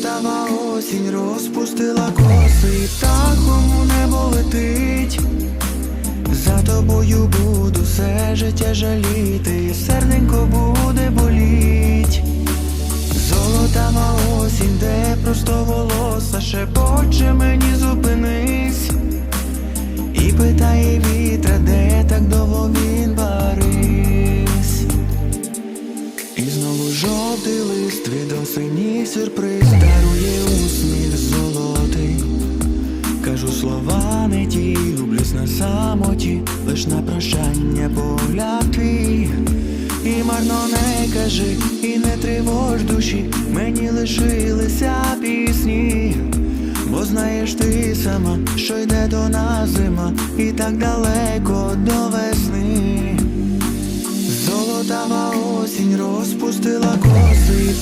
Золотава осінь розпустила коси, птахом у небо летить. За тобою буду все життя жаліти, серденько буде боліть. Золотава осінь, де просто волоса шепоче мені знову жовтий лист від осені сюрприз дарує усміх золотий. Кажу слова не ті, люблюсь на самоті, лиш на прощання погляд. І марно не кажи, і не тривож душі, мені лишилися пісні. Бо знаєш ти сама, що йде до нас зима, і так далеко до весни. Золотава осінь розпустила коси,